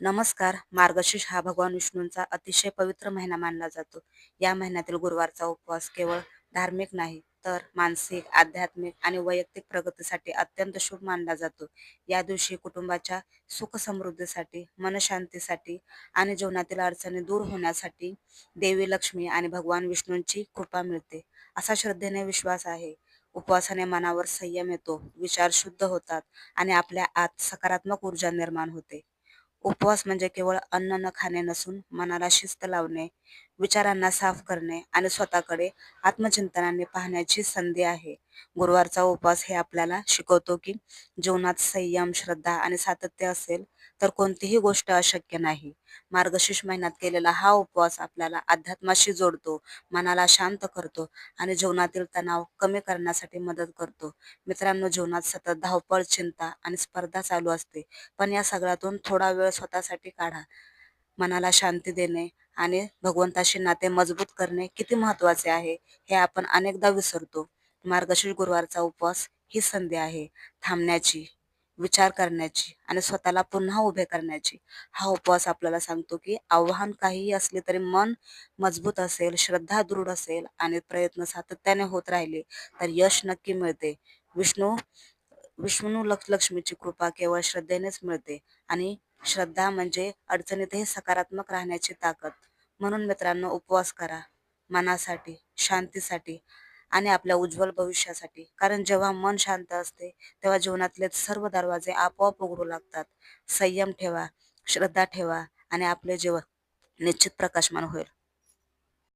नमस्कार. मार्गशीर्ष हा भगवान विष्णूंचा अतिशय पवित्र महिना मानला जातो. या महिन्यातील गुरुवारचा उपवास केवळ धार्मिक नाही तर मानसिक आध्यात्मिक आणि वैयक्तिक प्रगतीसाठी अत्यंत शुभ मानला जातो. या दिवशी कुटुंबाच्या सुख समृद्धीसाठी मनशांतीसाठी आणि जीवनातील अडचणी दूर होण्यासाठी देवी लक्ष्मी आणि भगवान विष्णूंची कृपा मिळते. असा श्रद्धेने विश्वास आहे. उपवासाने मनावर संयम येतो विचार शुद्ध होतात आणि आपल्या आत सकारात्मक ऊर्जा निर्माण होते. उपवास म्हणजे केवळ अन्न न खाणे नसून मनाला शिस्त लावणे विचारांना साफ करणे आणि स्वतःकडे आत्मचिंतनाने पाहण्याची संधी आहे. गुरुवारचा उपवास हे आपल्याला शिकवतो की जीवनात संयम श्रद्धा आणि सातत्य असेल तर कोणतीही गोष्ट अशक्य नाही. मार्गशीर्ष महिन्यात केलेला हा उपवास आपल्याला अध्यात्माशी जोडतो मनाला शांत करतो आणि जीवनातील तणाव कमी करण्यासाठी मदत करतो. मित्रांनो जीवनात सतत धावपळ चिंता आणि स्पर्धा चालू असते. पण या सगळ्यातून थोडा वेळ स्वतःसाठी काढा. मनाला शांती देणे आणि भगवंताशी नाते मजबूत करणे किती महत्त्वाचे आहे हे आपण अनेकदा विसरतो. मार्गशीर्ष गुरुवारचा उपवास ही संधी आहे. थांबण्याची विचार करण्याची आणि स्वतःला पुन्हा उभे करण्याची. हा उपवास आपल्याला सांगतो की आव्हान काहीही असले तरी मन मजबूत असेल श्रद्धा दृढ असेल आणि प्रयत्न सातत्याने होत राहिले तर यश नक्की मिळते. विष्णू विष्णू लक्ष लक्ष्मीची कृपा केवळ श्रद्धेनेच मिळते आणि श्रद्धा म्हणजे अडचणीतही सकारात्मक राहण्याची ताकद. म्हणून मित्रांनो उपवास करा. मनासाठी शांतीसाठी आणि आपल्या उज्ज्वल भविष्यासाठी. कारण जेव्हा मन शांत असते तेव्हा जीवनातले सर्व दरवाजे आपोआप उघडू लागतात. संयम ठेवा श्रद्धा ठेवा आणि आपले जीवन निश्चित प्रकाशमान होईल.